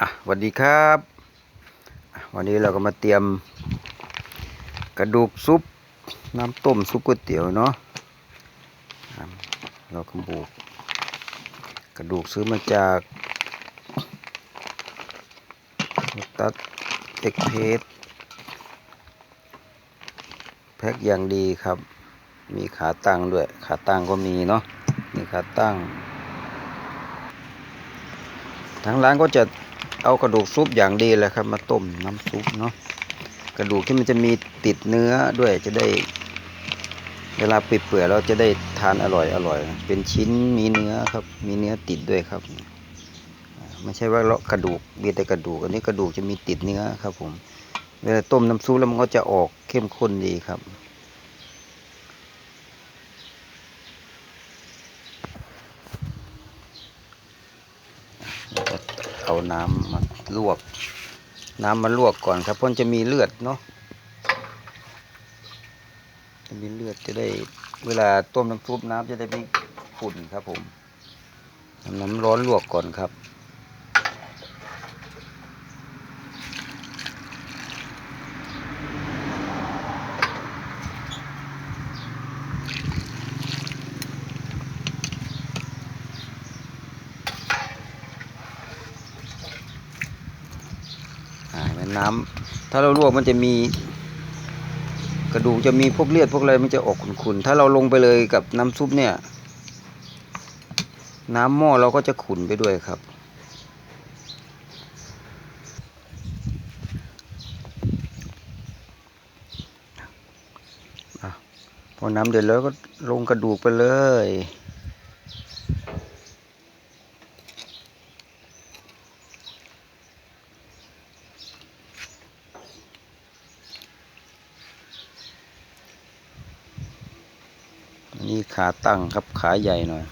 อะสวัสดีครับ วันนี้เราก็มาเตรียม กระดูกซุป น้ำต้มซุปก๋วยเตี๋ยวเนาะเราก็บุกกระดูกซื้อมาจากตัดเอ็กเพสแพ็คอย่างดีครับ มีขาตั้งด้วย ขาตั้งก็มีเนาะมีขาตั้งทางร้านก็จะ เอากระดูกซุปอย่างดีเลยครับ มาต้มน้ำซุปเนาะกระดูกที่มันจะมีติดเนื้อด้วยจะได้ เวลาปิดเปื่อยเราจะได้ทานอร่อยอร่อย เป็นชิ้นมีเนื้อครับ มีเนื้อติดด้วยครับไม่ใช่ว่าเลาะกระดูกมีแต่กระดูก อันนี้กระดูกจะมีติดเนื้อครับผมเวลาต้มน้ำซุปแล้วมันก็จะออกเข้มข้นดีครับ เอา น้ำมาลวก น้ำมาลวกก่อนครับเพราะมันจะมีเลือดเนาะจะมีเลือดจะได้ เวลาต้มน้ำซุปน้ำจะได้ไม่ขุ่นครับผมน้ำร้อนลวกก่อนครับ อ่าเห็นน้ำถ้าเราลวกมันจะมี กระดูกจะมีพวกเลือดพวกอะไรมันจะออกขุ่นๆถ้าเราลงไปเลยกับน้ำซุปเนี่ย น้ำหม้อเราก็จะขุ่นไปด้วยครับพอน้ำเดือดแล้วก็ลงกระดูกไปเลย นี่ขาตั้งครับขาใหญ่หน่อย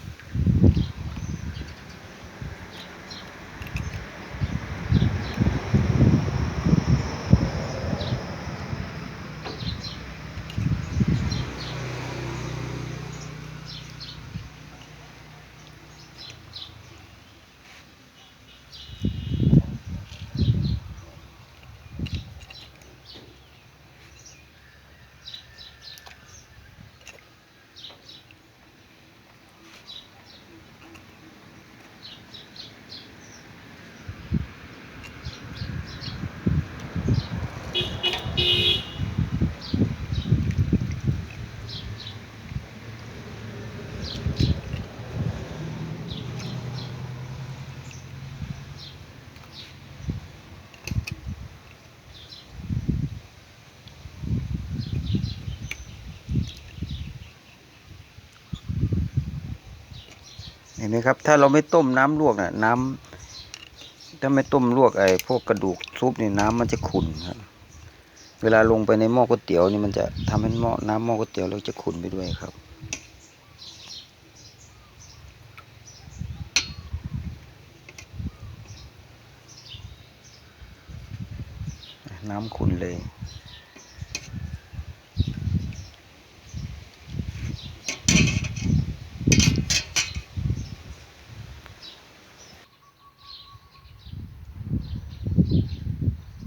เห็นไหมครับ ถ้าเราไม่ต้มน้ำลวกน่ะ น้ำถ้าไม่ต้มลวกไอ้พวกกระดูกซุปนี่น้ำมันจะขุ่นครับ เวลาลงไปในหม้อก๋วยเตี๋ยวนี่มันจะทำให้หม้อน้ำหม้อก๋วยเตี๋ยวเราจะขุ่นไปด้วยครับน้ำขุ่นเลย